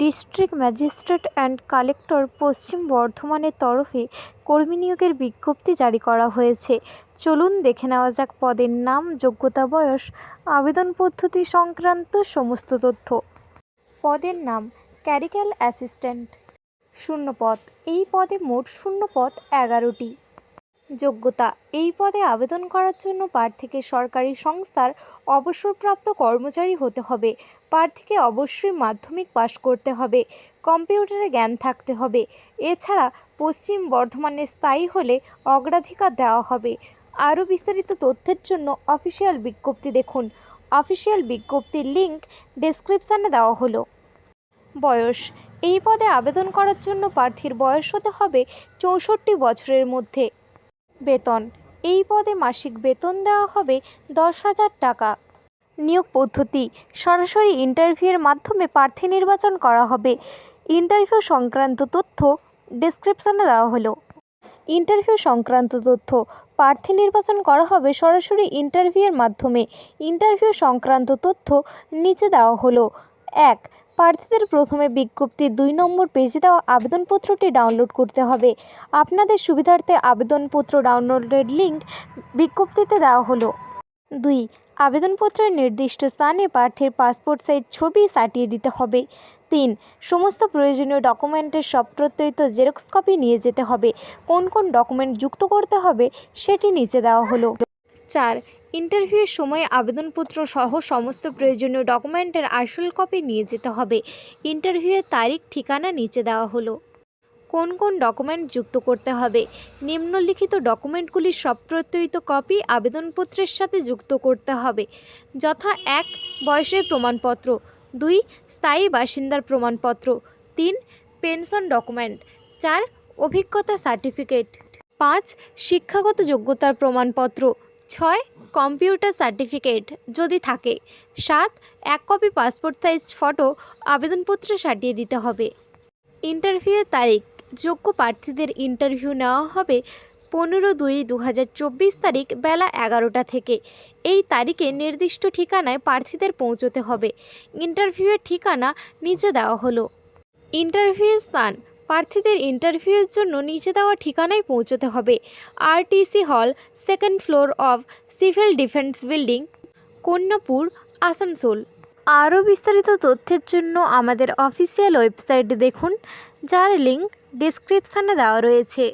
District magistrate and collector পশ্চিম বর্ধমানের তরফে কর্মী নিয়োগের বিজ্ঞপ্তি জারি করা হয়েছে। চলুন দেখে নেওয়া যাক পদের নাম, যোগ্যতা, বয়স, আবেদন পদ্ধতি সংক্রান্ত সমস্ত তথ্য। পদের নাম, ক্যারিক্যাল অ্যাসিস্ট্যান্ট। শূন্য পদ এই পদে মোট শূন্য পদ এগারোটি। যোগ্যতা। এই পদে আবেদন করার জন্য প্রার্থীকে সরকারি সংস্থার অবসরপ্রাপ্ত কর্মচারী হতে হবে। প্রার্থীকে অবশ্যই মাধ্যমিক পাশ করতে হবে। কম্পিউটারে জ্ঞান থাকতে হবে। এছাড়া পশ্চিম বর্ধমানে স্থায়ী হলে অগ্রাধিকার দেওয়া হবে। আরও বিস্তারিত তথ্যের জন্য অফিসিয়াল বিজ্ঞপ্তি দেখুন। অফিসিয়াল বিজ্ঞপ্তির লিঙ্ক ডেসক্রিপশানে দেওয়া হলো। বয়স। এই পদে আবেদন করার জন্য প্রার্থীর বয়স হতে হবে চৌষট্টি বছরের মধ্যে। বেতন। এই পদে মাসিক বেতন দেওয়া হবে দশ হাজার টাকা। নিয়োগ পদ্ধতি। সরাসরি ইন্টারভিউয়ের মাধ্যমে প্রার্থী নির্বাচন করা হবে। ইন্টারভিউ সংক্রান্ত তথ্য ডেসক্রিপশানে দেওয়া হলো। ইন্টারভিউ সংক্রান্ত তথ্য। প্রার্থী নির্বাচন করা হবে সরাসরি ইন্টারভিউয়ের মাধ্যমে। ইন্টারভিউ সংক্রান্ত তথ্য নিচে দেওয়া হলো। এক প্রার্থীদের প্রথমে বিজ্ঞপ্তি দুই নম্বর পেজে দেওয়া আবেদনপত্রটি ডাউনলোড করতে হবে। আপনাদের সুবিধার্থে আবেদনপত্র ডাউনলোডের লিঙ্ক বিজ্ঞপ্তিতে দেওয়া হলো। দুই, আবেদনপত্রের নির্দিষ্ট স্থানে প্রার্থীর পাসপোর্ট সাইজ, ছবি সাটিয়ে দিতে হবে। তিন, সমস্ত প্রয়োজনীয় ডকুমেন্টের সব প্রত্যয়িত জেরক্স কপি নিয়ে যেতে হবে। কোন কোন ডকুমেন্ট যুক্ত করতে হবে সেটি নিচে দেওয়া হলো। চার, ইন্টারভিউয়ের সময় আবেদনপত্র সহ সমস্ত প্রয়োজনীয় ডকুমেন্টের আসল কপি নিয়ে যেতে হবে। ইন্টারভিউয়ের তারিখ, ঠিকানা নিচে দেওয়া হলো। কোন কোন ডকুমেন্ট যুক্ত করতে হবে? নিম্নলিখিত ডকুমেন্টগুলির প্রত্যয়িত কপি আবেদনপত্রের সাথে যুক্ত করতে হবে। যথা এক, বয়সের প্রমাণপত্র। দুই, স্থায়ী বাসিন্দার প্রমাণপত্র। তিন, পেনশন ডকুমেন্ট। চার, অভিজ্ঞতা সার্টিফিকেট। পাঁচ, শিক্ষাগত যোগ্যতার প্রমাণপত্র। ছয় কম্পিউটার সার্টিফিকেট যদি থাকে। সাত, এক কপি পাসপোর্ট সাইজ ফটো আবেদনপত্রে সাটিয়ে দিতে হবে। ইন্টারভিউয়ের তারিখ, যোগ্য প্রার্থীদের ইন্টারভিউ নেওয়া হবে পনেরো দুই দু তারিখ বেলা এগারোটা থেকে। এই তারিখে নির্দিষ্ট ঠিকানায় প্রার্থীদের পৌঁছতে হবে। ইন্টারভিউয়ের ঠিকানা নিচে দেওয়া হলো। ইন্টারভিউ স্থান প্রার্থীদের ইন্টারভিউয়ের জন্য নিচে দেওয়া ঠিকানায় পৌঁছতে হবে। আরটিসি হল, second floor of civil defence building, Kanyapur, Asansol. আরও বিস্তারিত তথ্যের জন্য আমাদের অফিসিয়াল ওয়েবসাইট দেখুন, যার লিঙ্ক ডিসক্রিপশানে দেওয়া রয়েছে।